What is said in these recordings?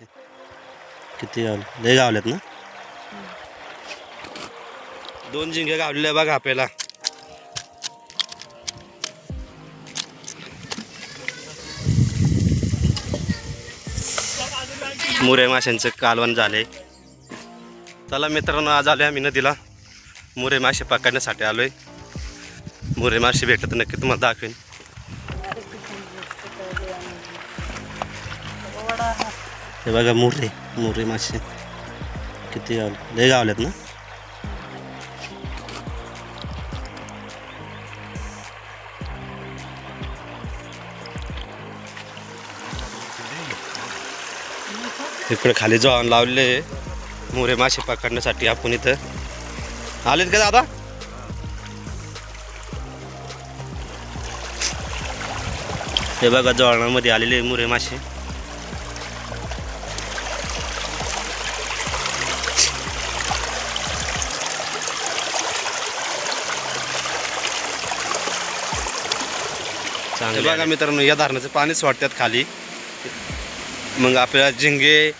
किती गावले लय गावल्यात ना? दोन झिंगे गावलेल्या बघा आपल्याला. मुरे माशांचं कालवण झाले चला मित्रांनो आज आलोय आम्ही नदीला. मुरे मासे पकडण्यासाठी आलोय. मुरे मासे भेटत नक्की तुम्हाला दाखवेन. हे बघा मुरे मुरे मासे किती गावले? लय गावल्यात ना? इकडे खाली जवान लावले मोरे मासे पकडण्यासाठी आपण इथं आलेत का दादा? हे बघा जळणामध्ये आलेले मुरे मासे हे बघा मित्रांनो या धरणाचं पाणी सोडतात खाली. मग आपल्याला झिंगे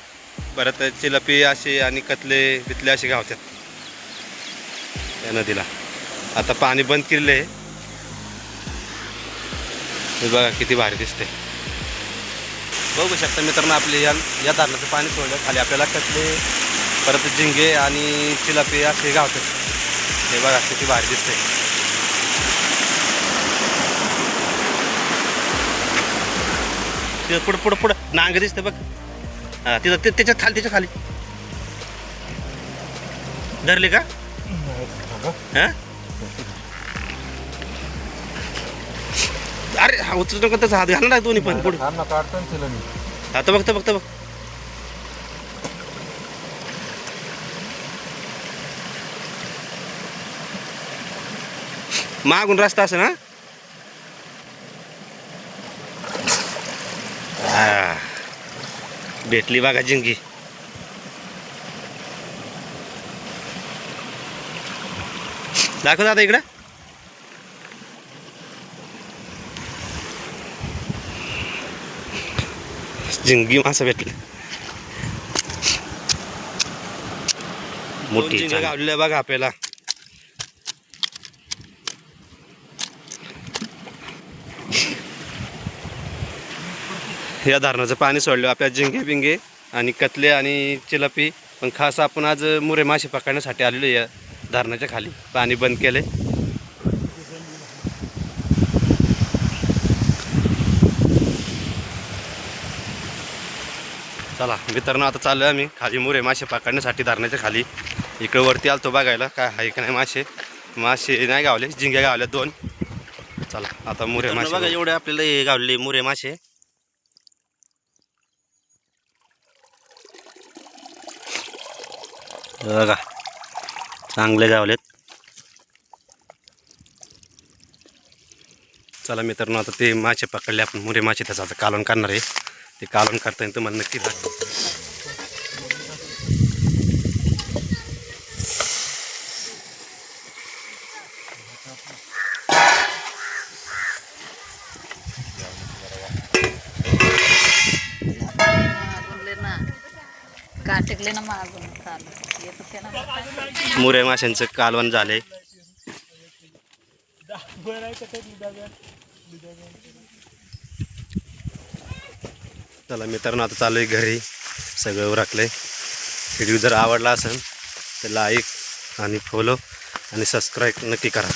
परत चिलपी असे आणि कतले बितले असे गावतात या नदीला. आता पाणी बंद केलेलं आहे. हे बघा किती भारी दिसते बघू शकता मित्रांनो आपले या या धरणाचं पाणी सोडलं खाली आपल्याला कतले परत झिंगे आणि चिलापी असे गावतात हे बघा किती भारी दिसते तिथं पुढं पुढं पुढं. नांग दिसते बघ. हा तिथं ते त्याच्यात खाली त्याच्याखाली. धरले का? हा? अरे हा उचलू नका त्याचा हात. घालणार ना दोन्ही पण पुढे. आता बघता बघता बघ मागून रस्ता असं ना हा. भेटली बघा जिंगी दाखव दादा इकडं. जिंगी मासा भेटली. मोठी गावलेल्या बघा आपल्याला. या धरणाचं पाणी सोडलं. आपल्या जिंगे बिंगे आणि कतले आणि चिलपी पण खास आपण आज मुरे मासे पकडण्यासाठी आलेलो या धरणाच्या खाली. पाणी बंद केले चला मित्रांनो आता चाललो आम्ही खाली मुरे मासे पकडण्यासाठी धरणाच्या खाली. इकडे वरती आलतो बघायला काय आहे का नाही मासे. मासे नाही गावले झिंगे गावले दोन. चला आता मुरे मासे बघा. एवढे आपल्याला हे गावले मुरे मासे. बघा चांगले गावलेत चला मित्रांनो आता ते मासे पकडले आपण मुरे मासे त्याचं आता कालवण करणार आहे. ते कालवण करताना येईल तुम्हाला नक्की दाखव ना मागून येत होते ना. मुरे माशांचं कालवण झाले चला मित्रांनो आता चालू आहे घरी. सगळं उरकलंय. व्हिडिओ जर आवडला असेल तर लाईक आणि फॉलो आणि सबस्क्राईब नक्की करा.